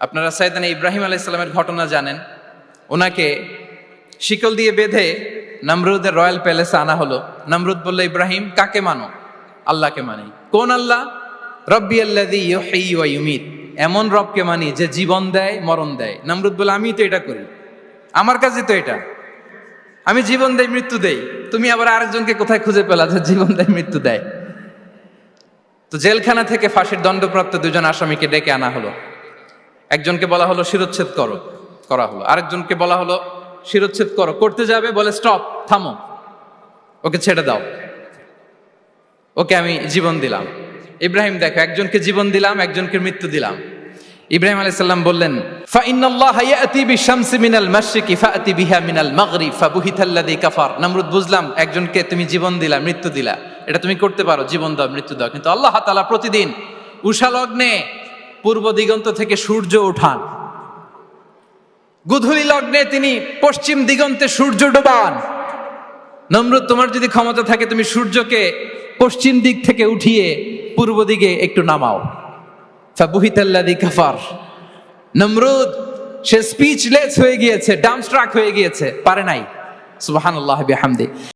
আপনারা সাইদানা ইব্রাহিম আলাইসাল্লামের ঘটনা জানেন। ওনাকে শিকল দিয়ে বেঁধে নমরুদের রয়্যাল প্যালেসে আনা হলো। নমরুদ বলল, ইব্রাহিম, কাকে মানো? আল্লাহকে মানি। কোন আল্লাহ? রব্বি ওয়া ইউমিত। এমন রবকে মানি যে জীবন দেয়, মরণ দেয়। নমরুদ বলে আমি তো এটা করি। আমার কাজই তো এটা। আমি জীবন দেই, মৃত্যু দেই। তুমি আবার আরেকজনকে কোথায় খুঁজে পেলা যে জীবন দেয়, মৃত্যু দেয়? তো জেলখানা থেকে ফাঁসির দণ্ডপ্রাপ্ত দুজন আসামিকে ডেকে আনা হলো। একজনকে বলা হলো শিরোচ্ছেদ করো, করা হলো। আরেকজনকে বলা হলো শিরোচ্ছেদ করো। করতে যাবে, বলে স্টপ থামো। ওকে ছেড়ে দাও। ওকে আমি জীবন দিলাম। ইব্রাহিম দেখো, একজনকে জীবন দিলাম, একজনকে মৃত্যু দিলাম। ইব্রাহিম আলাইহিস সালাম বললেন নমরুদ বুঝলাম, একজনকে তুমি জীবন দিলা, মৃত্যু দিলা। এটা তুমি করতে পারো, জীবন দাও, মৃত্যু দাও। কিন্তু আল্লাহ তাআলা প্রতিদিন উষা লগ্নে পূর্ব দিগন্ত থেকে সূর্য উঠান। গুধুলি লগ্নে তিনি পশ্চিম দিগন্তে সূর্য ডোবান। নমরুদ, তোমার যদি ক্ষমতা থাকে, তুমি সূর্যকে পশ্চিম দিক থেকে উঠিয়ে পূর্ব দিকে একটু নামাও। কাফার। নমরুদ, সে স্পিচলেস হয়ে গিয়েছে ডামস্ট্রাক হয়ে গিয়েছে, পারে নাই। সুবহানাল্লাহ, বিহামদি।